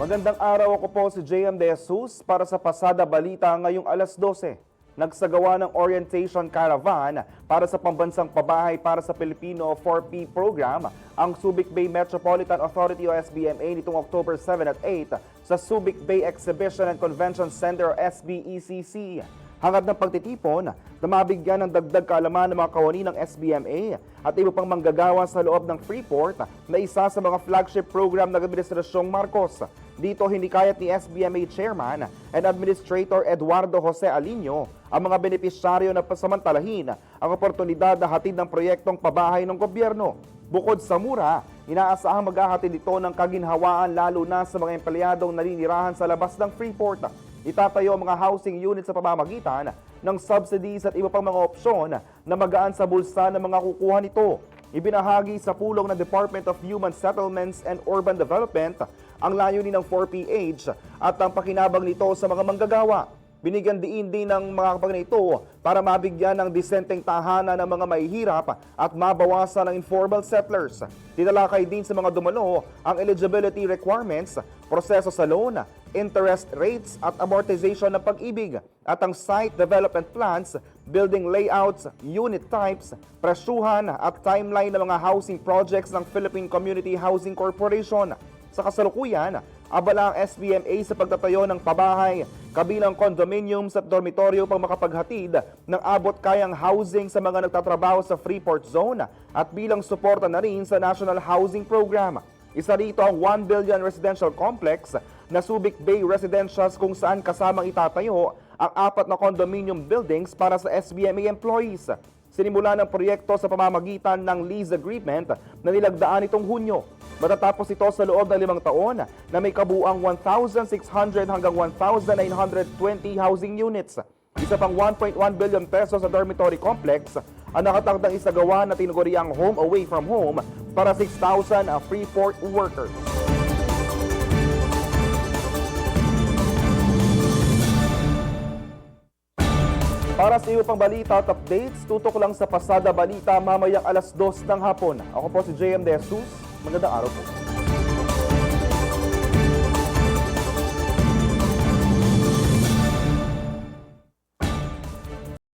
Magandang araw ako po si JM De Jesus para sa Pasada Balita ngayong alas 12. Nagsagawa ng orientation caravan para sa pambansang pabahay para sa Pilipino 4P program ang Subic Bay Metropolitan Authority o SBMA nitong October 7 at 8 sa Subic Bay Exhibition and Convention Center o SBECC. Hangad ng pagtitipon na mabigyan ng dagdag kaalaman ng mga kawani ng SBMA at iba pang manggagawa sa loob ng Freeport na isa sa mga flagship program ng Administrasyong Marcos. Dito hindi kayat ni SBMA Chairman and Administrator Eduardo Jose Alino ang mga benepisyaryo na pasamantalahin ang oportunidad na hatid ng proyektong pabahay ng gobyerno. Bukod sa mura, inaasahang maghahatid ito ng kaginhawaan lalo na sa mga empleyadong naninirahan sa labas ng Freeport. Itatayo ang mga housing units sa pamamagitan ng subsidies at iba pang mga opsyon na magaan sa bulsa ng mga kukuha nito. Ibinahagi sa pulong ng Department of Human Settlements and Urban Development ang layunin ng 4PH at ang pakinabang nito sa mga manggagawa. Binigyan diin din ng mga kapag ito para mabigyan ng disenteng tahanan ng mga mahihirap at mabawasan ng informal settlers. Tinalakay din sa mga dumalo ang eligibility requirements, proseso sa loan, interest rates at amortization ng pag-ibig at ang site development plans, building layouts, unit types, presyuhan at timeline ng mga housing projects ng Philippine Community Housing Corporation. Sa kasalukuyan, abala ang SBMA sa pagtatayo ng pabahay, kabilang condominiums at dormitoryo pang makapaghatid ng abot kayang housing sa mga nagtatrabaho sa Freeport Zone at bilang suporta na rin sa National Housing Program. Isa rito ang 1 billion residential complex na Subic Bay Residentials kung saan kasamang itatayo ang apat na condominium buildings para sa SBMA employees. Sinimula ng proyekto sa pamamagitan ng lease agreement na nilagdaan itong Hunyo. Matatapos ito sa loob ng limang taon na may kabuang 1,600 hanggang 1,920 housing units. Isa pang 1.1 billion pesos sa dormitory complex ang nakatakdang isagawa na tinuguriang home away from home para 6,000 Freeport workers. Para sa iyo pang balita at updates, tutok lang sa Pasada Balita mamayang alas 2 ng hapon. Ako po si JM De Jesus. Magandang araw po.